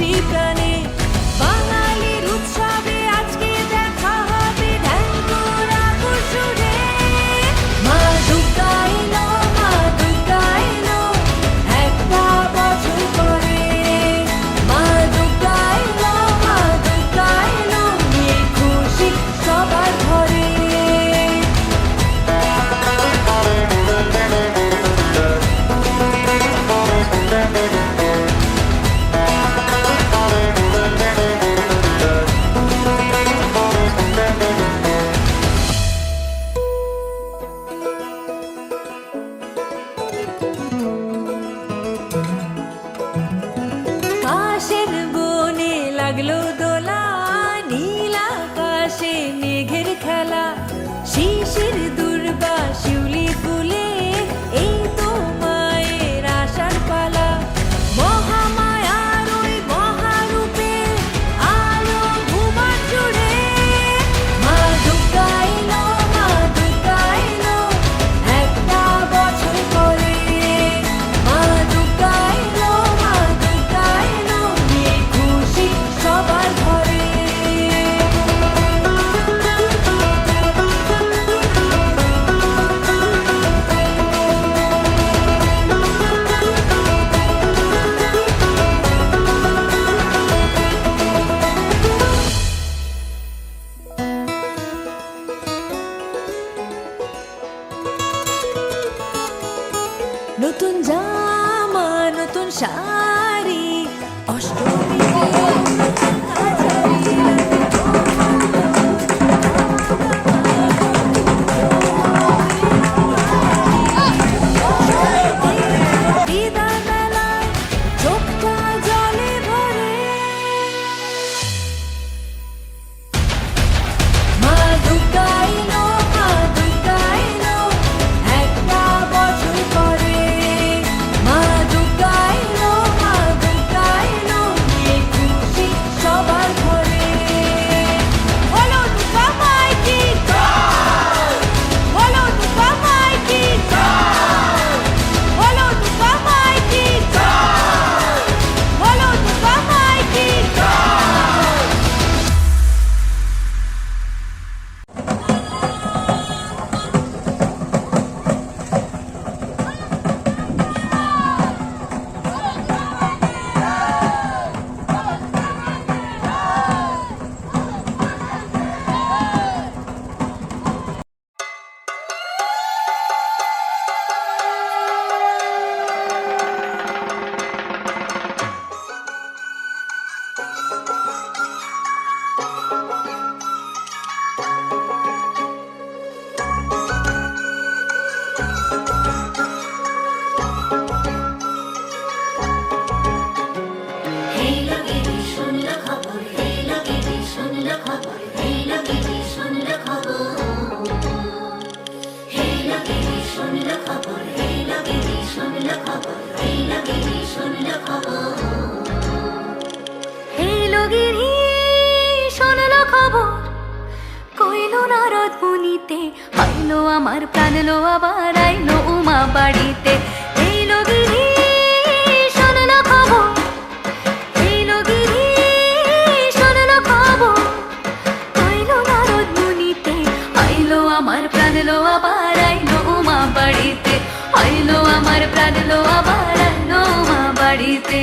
cheaper. 喜喜 Narad মুনিতে আইলো আমার প্রাণ, লো আবার আইলো উমা বাড়িতে। এই লগেরই শোনল খবর এই লগেরই শোনল খবর। কইল নারদ আইলো আমার প্রাণ, লো আবার আইলো উমা বাড়িতে। আইলো আমার প্রাণ, লো আবার আইলো বাড়িতে।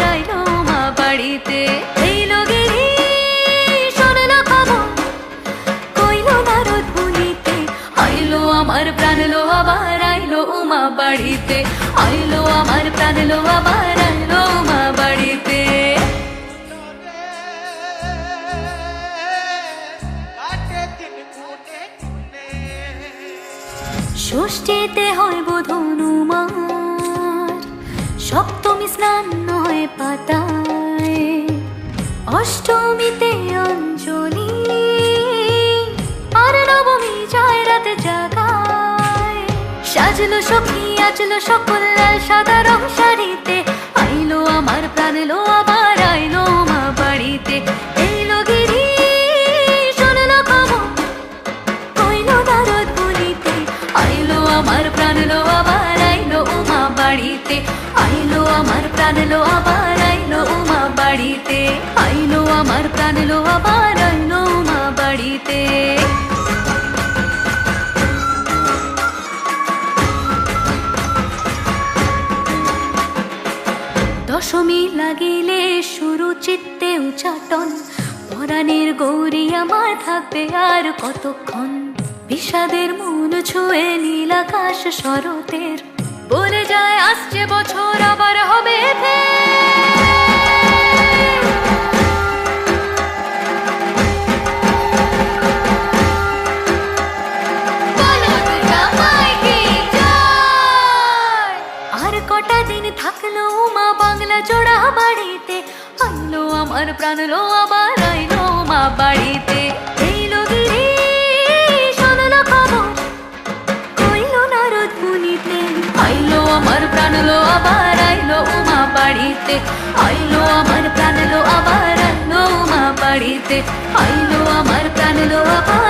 বাড়িতে। এই লগেরি শোনল আবার আইলো উমা বাড়িতে। আইলো আমার আবার আইলো উমা বাড়িতে। ষষ্ঠীতে হয় সপ্তমী স্নান নয় পাতায় অষ্টমীতে অঞ্জলি, আর নবমী যায় রাতে জাগায়। সাজলো সখী, আজলো সকল লাল সাদা রং শাড়িতে। আইলো আমার প্রাণ লো আবার, আইলো মা বাড়িতে। বলিতে। আইলো আমার প্রাণ লো আবার আবার, আইলো বাড়িতে। আমার আবার আইলো উমা বাড়িতে দশমী লাগিলে শুরু চিত্তে উচাটন পরাণের গৌরী আমার থাকবে আর কতক্ষণ বিষাদের মন ছুঁয়ে নীল আকাশ শরতের বলে যায় আসছে বছর আবার আর কটা দিন থাকল মা বাংলা জোড়া বাড়িতে। আইলো আমার প্রাণ লো আবার, আইলো মা বাড়িতে। আমার প্রাণ লো আবার, আইলো উমা বাড়িতে। আইলো আমার প্রাণ লো আবার, আইলো বাড়িতে। আইলো আমার প্রাণ লো আবার